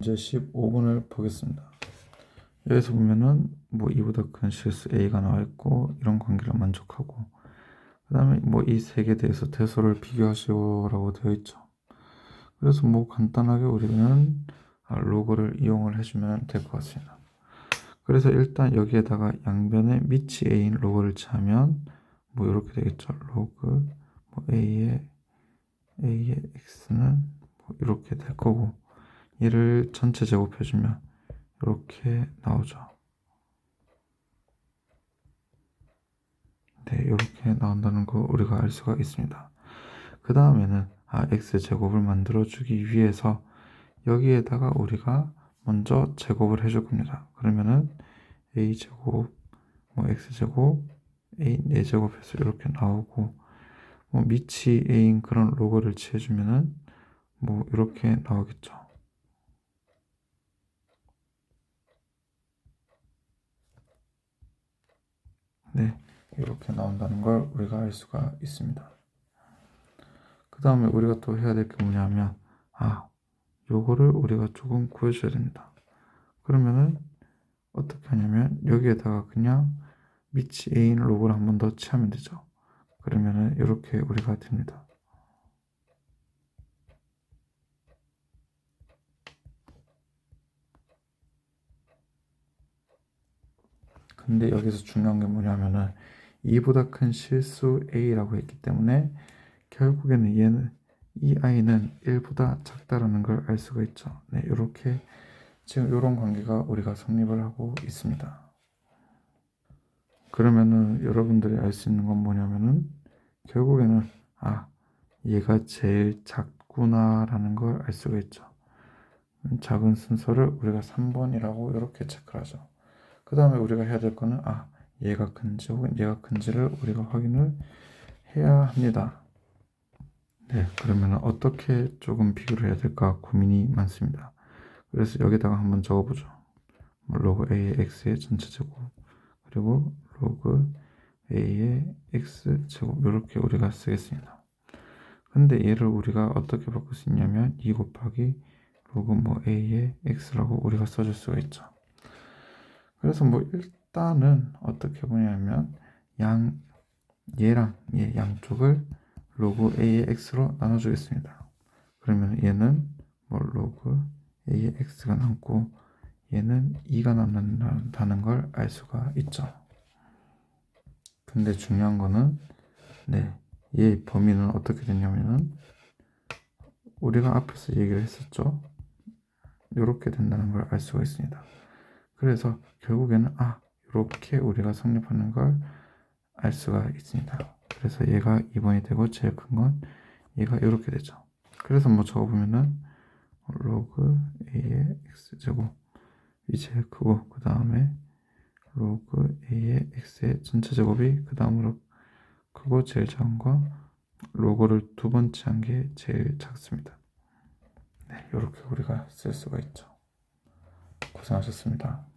이제 15번을 보겠습니다. 여기서 보면은 뭐 이보다 큰 실수 A가 나와 있고 이런 관계를 만족하고 그 다음에 뭐 이 세 개에 대해서 대소를 비교하시오라고 되어 있죠. 그래서 뭐 간단하게 우리는 아, 로그를 이용을 해주면 될 것 같습니다. 그래서 일단 여기에다가 양변에 미치 A인 로그를 치하면 뭐 이렇게 되겠죠. 로그 뭐 A의 A의 X는 뭐 이렇게 될 거고 얘를 전체 제곱해주면 이렇게 나오죠. 네, 이렇게 나온다는 거 우리가 알 수가 있습니다. 그 다음에는 아, x 제곱을 만들어주기 위해서 여기에다가 우리가 먼저 제곱을 해줄 겁니다. 그러면은 a 제곱, 뭐 x 제곱, a 4 제곱 해서 이렇게 나오고 뭐 미치 a인 그런 로그를 취해주면은 뭐 이렇게 나오겠죠. 네, 이렇게 나온다는 걸 우리가 알 수가 있습니다. 그 다음에 우리가 또 해야 될 게 뭐냐면, 아, 요거를 우리가 조금 구해줘야 됩니다. 그러면은 어떻게 하냐면, 여기에다가 그냥 미치 A인 로고를 한 번더 취하면 되죠. 그러면은 이렇게 우리가 됩니다. 근데 여기서 중요한 게 뭐냐면은 2보다 큰 실수 a라고 했기 때문에 결국에는 얘는 이 i는 1보다 작다라는 걸 알 수가 있죠. 네, 이렇게 지금 이런 관계가 우리가 성립을 하고 있습니다. 그러면은 여러분들이 알 수 있는 건 뭐냐면은 결국에는 아 얘가 제일 작구나라는 걸 알 수가 있죠. 작은 순서를 우리가 3번이라고 이렇게 체크를 하죠. 그 다음에 우리가 해야 될 거는 아 얘가 큰지 혹은 얘가 큰지를 우리가 확인을 해야 합니다. 네, 그러면 어떻게 조금 비교를 해야 될까 고민이 많습니다. 그래서 여기다가 한번 적어보죠. 뭐 로그 A의 X의 전체 제곱 그리고 로그 A의 X 제곱 이렇게 우리가 쓰겠습니다. 근데 얘를 우리가 어떻게 바꿀 수 있냐면 2 곱하기 로그 뭐 A의 X라고 우리가 써줄 수가 있죠. 그래서 뭐 일단은 어떻게 보냐면 양 얘랑 얘 양쪽을 로그 a의 x로 나눠주겠습니다. 그러면 얘는 뭐 로그 a의 x가 남고 얘는 2가 남는다는 걸 알 수가 있죠. 근데 중요한 거는 네, 얘 범위는 어떻게 되냐면은 우리가 앞에서 얘기를 했었죠. 이렇게 된다는 걸 알 수가 있습니다. 그래서 결국에는 아 이렇게 우리가 성립하는 걸 알 수가 있습니다. 그래서 얘가 2번이 되고 제일 큰 건 얘가 이렇게 되죠. 그래서 뭐 적어보면은 로그 a의 x제곱 이 제일 크고 그 다음에 로그 a의 x의 전체 제곱이 그 다음으로 크고 제일 작은 거 로그를 두 번째 한 게 제일 작습니다. 네, 이렇게 우리가 쓸 수가 있죠. 고생하셨습니다.